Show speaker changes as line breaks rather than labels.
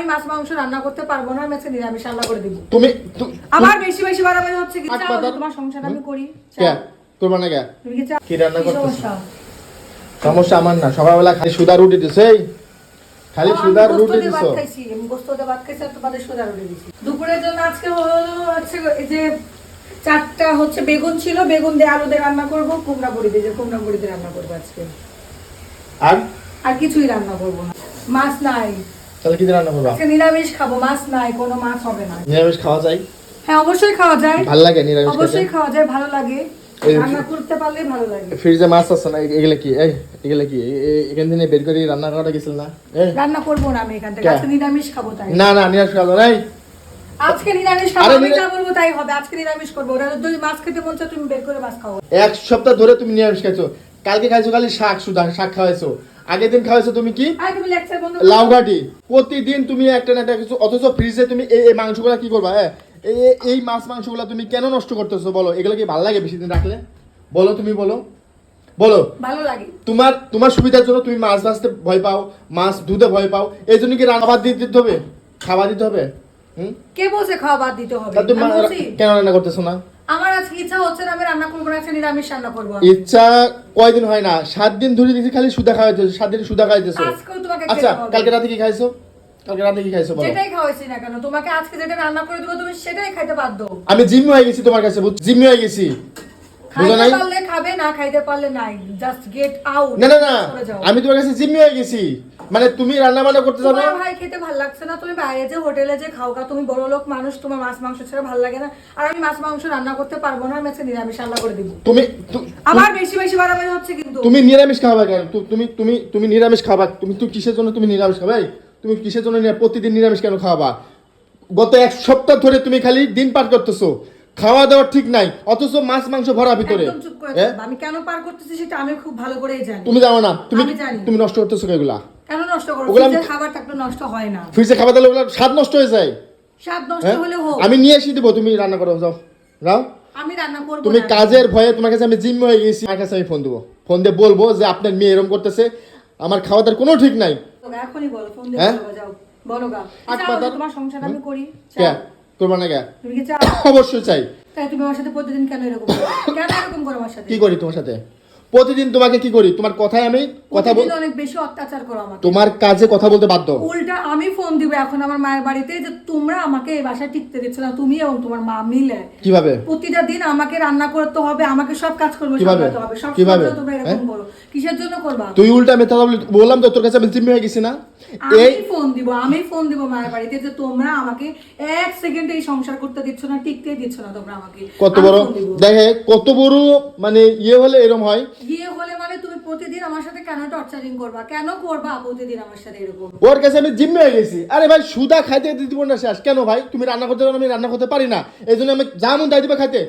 আমি মাছ মাংস রান্না করতে পারব না আমি আজকে নিরামিষ রান্না করে দিব।
তুমি
আবার বেশি বেশি বাড়াবাড়ি হচ্ছে কি? চাও তোমার সংসার আমি করি।
কে। করবা না কে?
তুমি কি চাও
কি রান্না
কি সমস্যা?
আমার না সকালবেলা খালি সুদা রুটি দিছে খালি
গোস্ত
রুটি দিছো।
খাইছি, আমি গোস্ত দিয়ে ভাত খাইছি, আর তোমাদের সোজা রুটি দিছি। দুপুরের জন্য আজকে হলো হচ্ছে এই যে চারটা হচ্ছে বেগুন ছিল বেগুন দিয়ে আলু দিয়ে রান্না করব কুমড়া বড়ি দিয়ে যে কুমড়া বড়ি দিয়ে রান্না করব আজকে।
আর?
আর কিছুই রান্না করব না। মাছ নাই।
তাহলে কি রান্না করবা?
আজকে নিরামিষ খাব মাছ নাই কোনো মাছ হবে না।
নিরামিষ খাওয়া যায়?
হ্যাঁ অবশ্যই খাওয়া যায়।
ভালো লাগে নিরামিষ
অবশ্যই খাওয়া যায় ভালো লাগে। রান্না করতে পারলে ভালো লাগে।
ফ্রিজে মাছ আছে না এগুলো কি? এই এগুলো কি? এখান থেকে বের করে রান্না করা গেছিল না? এই।
রান্না করব না আমি এখান থেকে। আজকে নিরামিষ খাব তাই।
না না নিরামিষ খাওয়া নাই
আজকে নিরামিষ খাব আমি যা বলব তাই হবে। আজকে নিরামিষ করব। ওরা যদি মাছ খেতে চায় তুমি বের করে মাছ খাও।
এক সপ্তাহ ধরে তুমি নিরামিষ খাইছো। কালকে খাইছো খালি শাক সুদা শাক খাওয়াইছো। আগের দিন খাওয়াইছো তুমি কি?
করো।
লাউঘাটি। প্রতিদিন তুমি একটা না একটা কিছু অথচ ফ্রিজে তুমি এই মাংসগুলো কি করবা হ্যাঁ? এই মাছ মাংসগুলো তুমি কেন নষ্ট করতেছো বলো? এগুলো কি ভালো লাগে বেশি দিন রাখলে? বলো তুমি বলো। বলো।
ভালো লাগে।
তোমার তোমার সুবিধার জন্য তুমি মাছ ভাজতে ভয় পাও মাছ দুধে ভয় পাও এই জন্য কি রান্না ভাত দিতে হবে? খাবার দিতে হবে?
কে বলছে খাওয়া বাদ দিতে হবে?
কেন রান্না করতেছো না?
আমার আজকে ইচ্ছা হচ্ছে না আমি রান্না করব না নিরামিষ রান্না করব।
ইচ্ছা কয়দিন হয় না? সাত দিন ধরে দেখি খালি সুদা খাওয়াইতেছো সাত দিন সুদা খাওয়াইতেছো
আজকেও তোমাকে
আচ্ছা কালকে রাতে কি খাইছো? কালকে রাতে কি খাইছো বলো।
যেটাই খাওয়াইছি না কেন তোমাকে আজকে যেটা রান্না করে দেবো তুমি সেটাই খাইতে বাধ্য।
আমি জিম্মি হয়ে গেছি তোমার কাছে জিম্মি হয়ে গেছি।
খাইতে পারলে খাবে না খাইতে পারলে নাই। জাস্ট গেট আউট
না না না। আমি তোমার কাছে জিম্মি হয়ে গেছি। মানে তুমি রান্না বান্না করতে যাবে?
ভাই খেতে ভালো লাগছে না। তুমি বাইরে যে হোটেলে যে খাও গা তুমি বড় লোক মানুষ তোমার মাছ মাংস ছাড়া ভালো লাগে না। আর আমি মাছ মাংস রান্না করতে পারব না আমি আজকে নিরামিষ রান্না করে দিব।
তুমি
আমার বেশি বেশি বাড়াবাড়ি হচ্ছে কিন্তু।
তুমি নিরামিষ খাবা কেন? তুমি তুমি তুমি নিরামিষ খাবা তুমি তো কিসের জন্য তুমি নিরামিষ খাবে তুমি কিসের জন্য প্রতিদিন নিরামিষ কেন খাওয়াবা? গত এক সপ্তাহ ধরে তুমি খালি দিন পার করতেছো। খাওয়া দাওয়া ঠিক নাই অথচ মাছ মাংস ভরা ভিতরে।
একদম চুপ করে? থাকবা। আমি কেন পার করতেছি সেটা আমি খুব ভালো করেই জানি।
তুমি জানো না তুমি
আমি জানি।
তুমি নষ্ট করতেছো এগুলা?
কেন নষ্ট করো?
ওগুলো আমি-
ফ্রিজের খাবার থাকলে নষ্ট হয় না।
ফ্রিজে খাবার দিলে ওগুলা স্বাদ নষ্ট হয়ে যায়।
স্বাদ নষ্ট
হ্যাঁ?
হলে হোক।
আমি নিয়ে এসে দিব তুমি রান্না করো যাও। যাও।
আমি রান্না করব
তুমি
না।
কাজের ভয়ে তোমার কাছে আমি জিম্মি হয়ে গেছি। আমার কাছে আমি ফোন দেবো। ফোন দিয়ে বলব যে আপনার মেয়ে এরকম করতেছে আমার খাওয়া দাওয়ার কোনো ঠিক নাই।
এখনই বলো ফোন দিয়ে
হ্যাঁ?
বলো, যাও। বলো গা।
আট পাতার-
তোমার সংসার আমি করি।
কে?
চাও?
করবা না কে?
তুমি কি চাও?
অবশ্যই চাই।
তাই তুমি আমার সাথে প্রতিদিন কেন এরকম করো? কেন এরকম করো আমার সাথে?
কি করি তোমার সাথে? প্রতিদিন তোমাকে কি করি? তোমার কথায় আমি কথা বল
অনেক বেশি অত্যাচার করো আমাকে।
তোমার কাজে কথা বলতে বাধ্য
উল্টা আমি ফোন দিব এখন আমার মায়ের বাড়িতে যে তোমরা আমাকে এই বাসায় টিকতে দিচ্ছ না তুমি এবং তোমার মা মিলে।
কীভাবে?
প্রতিটা দিন আমাকে রান্না করতে হবে আমাকে সব কাজ করবে
কীভাবে?
সব
কীভাবে?
তোমরা এরকম
হ্যাঁ?
করো কিসের জন্য করবা?
তুই উল্টা মেথা বললাম তো তোর কাছে আমি জিম্মি হয়ে গেছি না?
আমি ফোন দিব আমি ফোন দিব মায়ের বাড়িতে যে তোমরা আমাকে এক সেকেন্ডে এই সংসার করতে দিচ্ছ না টিকতে দিচ্ছ না তোমরা আমাকে।
কত বড় দেখে কত বড় মানে ইয়ে হলে এরকম হয়।
প্রতিদিন আমার সাথে কেন টর্চারিং করবা? কেন করবা প্রতিদিন আমার সাথে এরকম?
ওর কাছে আমি জিম্মে হয়ে গেছি। আরে ভাই সুদা খাইতে দিতে না শেষ। কেন ভাই? তুমি রান্না করতে জানো, আমি রান্না করতে পারি না। এই জন্য আমি যা মন তাই দিবে খাইতে।